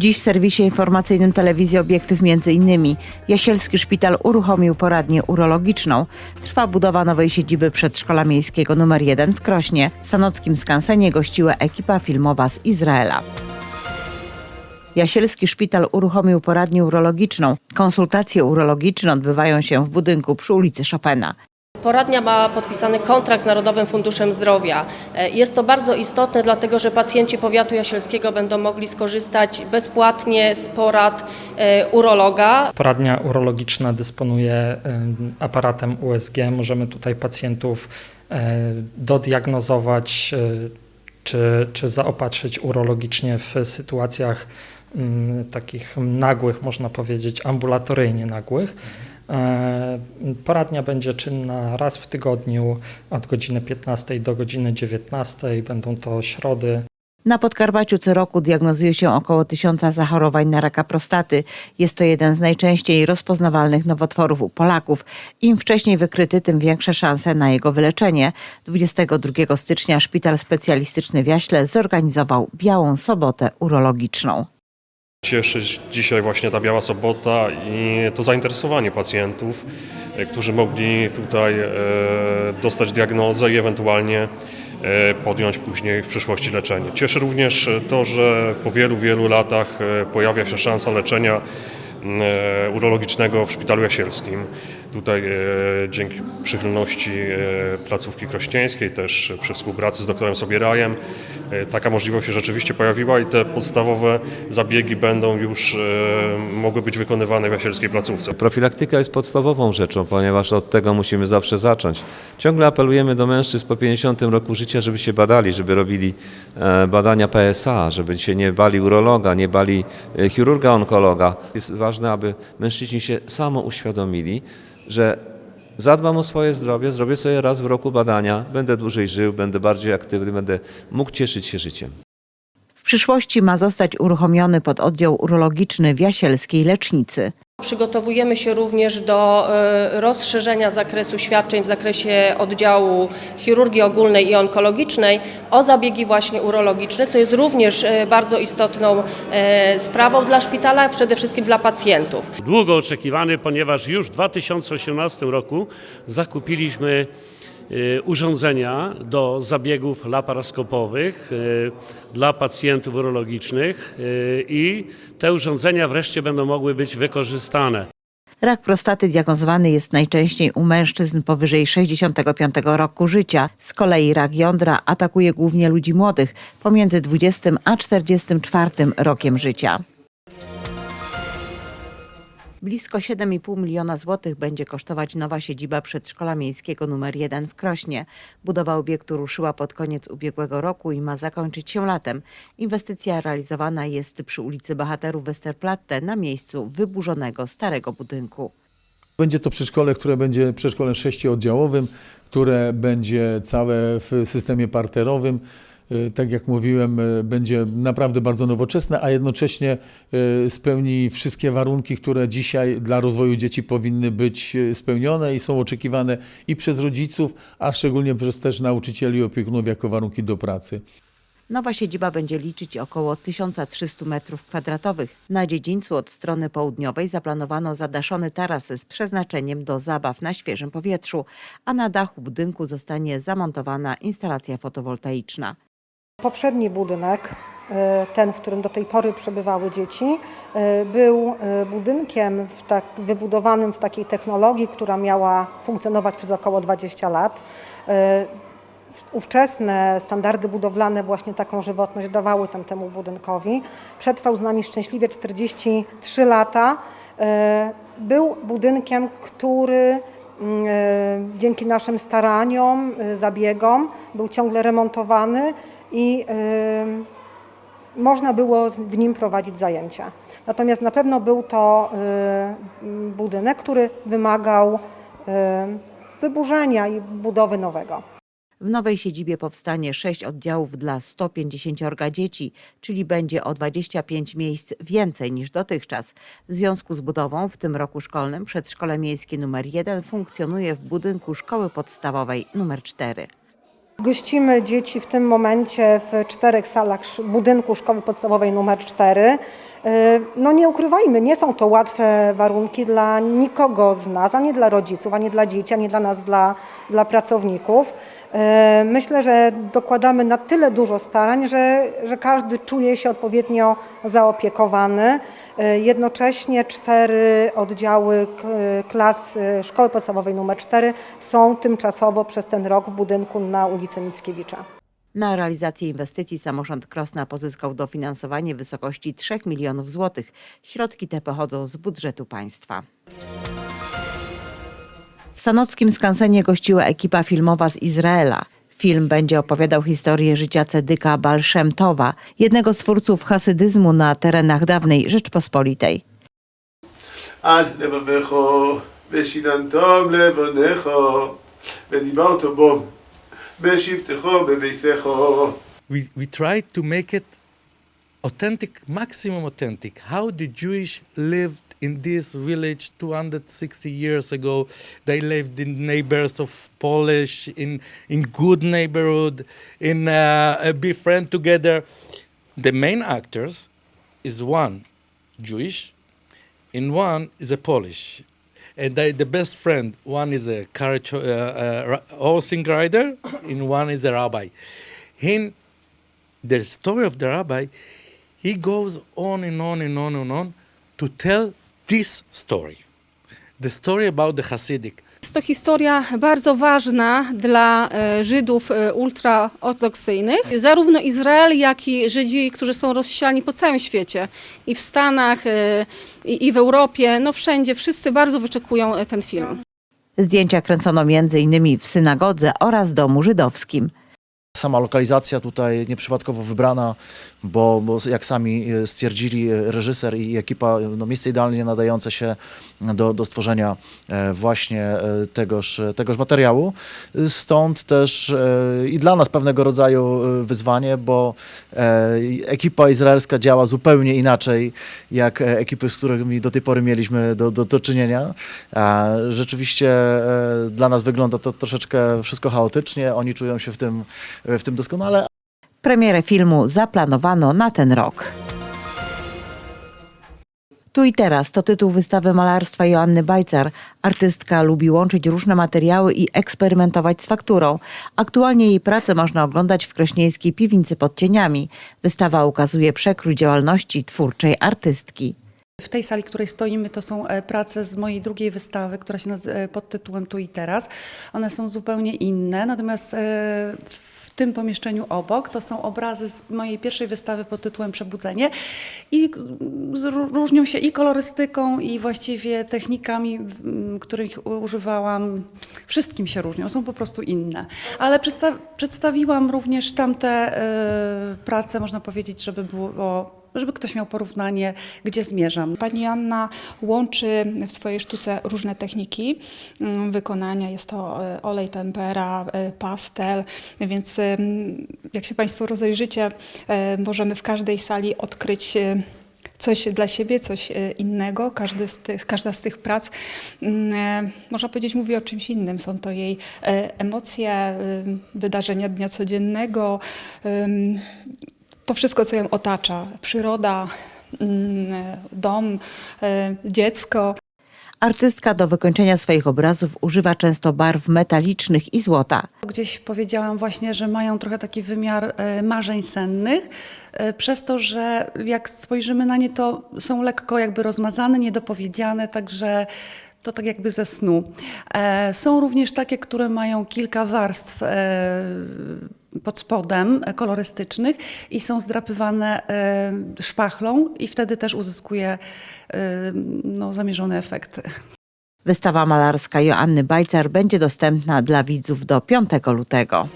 Dziś w serwisie informacyjnym telewizji Obiektyw innymi Jasielski Szpital uruchomił poradnię urologiczną. Trwa budowa nowej siedziby przedszkola miejskiego nr 1 w Krośnie. W Sanockim Skansenie gościła ekipa filmowa z Izraela. Jasielski Szpital uruchomił poradnię urologiczną. Konsultacje urologiczne odbywają się w budynku przy ulicy Chopina. Poradnia ma podpisany kontrakt z Narodowym Funduszem Zdrowia. E, Jest to bardzo istotne, dlatego że pacjenci powiatu jasielskiego będą mogli skorzystać bezpłatnie z porad e, urologa. Poradnia urologiczna dysponuje em, aparatem USG. Możemy tutaj pacjentów e, dodiagnozować czy, czy zaopatrzyć urologicznie w sytuacjach mm, takich nagłych, można powiedzieć, ambulatoryjnie nagłych. E, Poradnia będzie czynna raz w tygodniu od godziny 15 do godziny 19. Będą to środy, Na Podkarpaciu co roku diagnozuje się około tysiąca zachorowań na raka prostaty. Jest to jeden z najczęściej rozpoznawalnych nowotworów u Polaków. Im wcześniej wykryty, tym większe szanse na jego wyleczenie. 22 stycznia Szpital Specjalistyczny w Jaśle zorganizował Białą Sobotę Urologiczną. Cieszy dzisiaj właśnie ta Biała Sobota i to zainteresowanie pacjentów, e, którzy mogli tutaj e, dostać diagnozę i ewentualnie e, podjąć później w przyszłości leczenie. Cieszy również to, że po wielu, wielu latach pojawia się szansa leczenia urologicznego w Szpitalu Jasielskim. Tutaj e, dzięki przychylności e, placówki krościeńskiej, też przy współpracy z doktorem Sobierajem, e, taka możliwość się rzeczywiście pojawiła i te podstawowe zabiegi będą już mogły być wykonywane w jasielskiej placówce. Profilaktyka jest podstawową rzeczą, ponieważ od tego musimy zawsze zacząć. Ciągle apelujemy do mężczyzn po 50 roku życia, żeby się badali, żeby robili badania PSA, żeby się nie bali urologa, nie bali chirurga onkologa. Jest ważne, aby mężczyźni się samo uświadomili, że zadbam o swoje zdrowie, zrobię sobie raz w roku badania, będę dłużej żył, będę bardziej aktywny, będę mógł cieszyć się życiem. W przyszłości ma zostać uruchomiony pododdział urologiczny w Jasielskiej Lecznicy. Przygotowujemy się również do e, rozszerzenia zakresu świadczeń w zakresie oddziału chirurgii ogólnej i onkologicznej o zabiegi właśnie urologiczne, co jest również e, bardzo istotną e, sprawą dla szpitala, przede wszystkim dla pacjentów. długo oczekiwany, ponieważ już w 2018 roku zakupiliśmy urządzenia do zabiegów laparoskopowych y, dla pacjentów urologicznych y, i te urządzenia wreszcie będą mogły być wykorzystane. Rak prostaty diagnozowany jest najczęściej u mężczyzn powyżej 65 roku życia. Z kolei rak jądra atakuje głównie ludzi młodych pomiędzy 20 a 44 rokiem życia. Blisko 7,5 miliona złotych będzie kosztować nowa siedziba przedszkola miejskiego nr 1 w Krośnie. Budowa obiektu ruszyła pod koniec ubiegłego roku i ma zakończyć się latem. Inwestycja realizowana jest przy ulicy Bohaterów Westerplatte na miejscu wyburzonego starego budynku. Będzie to przedszkole, które będzie przedszkolem sześcioddziałowym, które będzie całe w systemie parterowym. Y, Tak jak mówiłem, y, będzie naprawdę bardzo nowoczesne, a jednocześnie y, spełni wszystkie warunki, które dzisiaj dla rozwoju dzieci powinny być spełnione i są oczekiwane i przez rodziców, a szczególnie przez też nauczycieli i opiekunów jako warunki do pracy. Nowa siedziba będzie liczyć około 1300 m2. Na dziedzińcu od strony południowej zaplanowano zadaszony taras z przeznaczeniem do zabaw na świeżym powietrzu, a na dachu budynku zostanie zamontowana instalacja fotowoltaiczna. Poprzedni budynek, e, ten, w którym do tej pory przebywały dzieci, e, był e, budynkiem w tak, wybudowanym w takiej technologii, która miała funkcjonować przez około 20 lat. Ówczesne standardy budowlane właśnie taką żywotność dawały tam temu budynkowi. Przetrwał z nami szczęśliwie 43 lata. Był budynkiem, który dzięki naszym staraniom, e, zabiegom był ciągle remontowany i e, można było w nim prowadzić zajęcia. Natomiast na pewno był to e, budynek, który wymagał e, wyburzenia i budowy nowego. W nowej siedzibie powstanie sześć oddziałów dla 150 dzieci, czyli będzie o 25 miejsc więcej niż dotychczas. W związku z budową w tym roku szkolnym przedszkole miejskie nr 1 funkcjonuje w budynku szkoły podstawowej nr 4. Gościmy dzieci w tym momencie w czterech salach budynku szkoły podstawowej nr 4. E, No nie ukrywajmy, nie są to łatwe warunki dla nikogo z nas, ani dla rodziców, ani dla dzieci, ani dla nas, dla, dla pracowników. E, Myślę, że dokładamy na tyle dużo starań, że, że każdy czuje się odpowiednio zaopiekowany. E, Jednocześnie cztery oddziały klas Szkoły Podstawowej nr 4 są tymczasowo przez ten rok w budynku na ulicy Mickiewicza. Na realizację inwestycji samorząd Krosna pozyskał dofinansowanie w wysokości 3 milionów złotych. Środki te pochodzą z budżetu państwa. W sanockim skansenie gościła ekipa filmowa z Izraela. Film będzie opowiadał historię życia Cedyka Balszemtowa, jednego z twórców hasydyzmu na terenach dawnej Rzeczpospolitej. We, we tried to make it authentic, maximum authentic. How the Jewish lived in this village 260 years ago. They lived in neighbors of Polish, in, in good neighborhood, in uh, friend together. The main actors is one Jewish, and one is a Polish. And they, the best friend, one is a carriage, uh, uh, horsing rider, and one is a rabbi. In the story of the rabbi, he goes on and on and on and on to tell this story. The story about the Hasidic. Jest to historia bardzo ważna dla e, Żydów e, ultraortodoksyjnych. Zarówno Izrael, jak i Żydzi, którzy są rozsiani po całym świecie. I w Stanach, e, i, w Europie, no wszędzie, wszyscy bardzo wyczekują ten film. Zdjęcia kręcono m.in. w synagodze oraz domu żydowskim. Sama lokalizacja tutaj nieprzypadkowo wybrana, bo, bo jak sami e, stwierdzili e, reżyser i ekipa, no miejsce idealnie nadające się do, do stworzenia e, właśnie e, tegoż, tegoż materiału. Stąd też e, i dla nas pewnego rodzaju e, wyzwanie, bo e, ekipa izraelska działa zupełnie inaczej jak e, ekipy, z którymi do tej pory mieliśmy do, do, do czynienia. Rzeczywiście e, dla nas wygląda to troszeczkę wszystko chaotycznie, oni czują się w tym, w tym doskonale, Premierę filmu zaplanowano na ten rok. Tu i teraz to tytuł wystawy malarstwa Joanny Bajcar. Artystka lubi łączyć różne materiały i eksperymentować z fakturą. Aktualnie jej pracę można oglądać w krośnieńskiej piwnicy pod cieniami. Wystawa ukazuje przekrój działalności twórczej artystki. W tej sali, w której stoimy, to są e, prace z mojej drugiej wystawy, która się nazywa pod tytułem Tu i Teraz. One są zupełnie inne, natomiast e, w tym pomieszczeniu obok to są obrazy z mojej pierwszej wystawy pod tytułem Przebudzenie i różnią się i kolorystyką, i właściwie technikami, których używałam. Wszystkim się różnią, są po prostu inne. Ale przedsta- przedstawiłam również tamte e, prace, można powiedzieć, żeby było żeby ktoś miał porównanie, gdzie zmierzam. Pani Anna łączy w swojej sztuce różne techniki mm, wykonania. Jest to e, olej tempera, e, pastel, więc jak się Państwo rozejrzycie, e, możemy w każdej sali odkryć coś dla siebie, coś innego. Każdy z tych, każda z tych prac, mm, można powiedzieć, mówi o czymś innym. Są to jej emocje, wydarzenia dnia codziennego, to wszystko, co ją otacza. Przyroda, mm, dom, e, dziecko. Artystka do wykończenia swoich obrazów używa często barw metalicznych i złota. Gdzieś powiedziałam właśnie, że mają trochę taki wymiar e, marzeń sennych, e, przez to, że jak spojrzymy na nie, to są lekko jakby rozmazane, niedopowiedziane, także to tak jakby ze snu. Są również takie, które mają kilka warstw pod spodem kolorystycznych i są zdrapywane e, szpachlą i wtedy też uzyskuje e, no, zamierzony efekt. Wystawa malarska Joanny Bajcar będzie dostępna dla widzów do 5 lutego.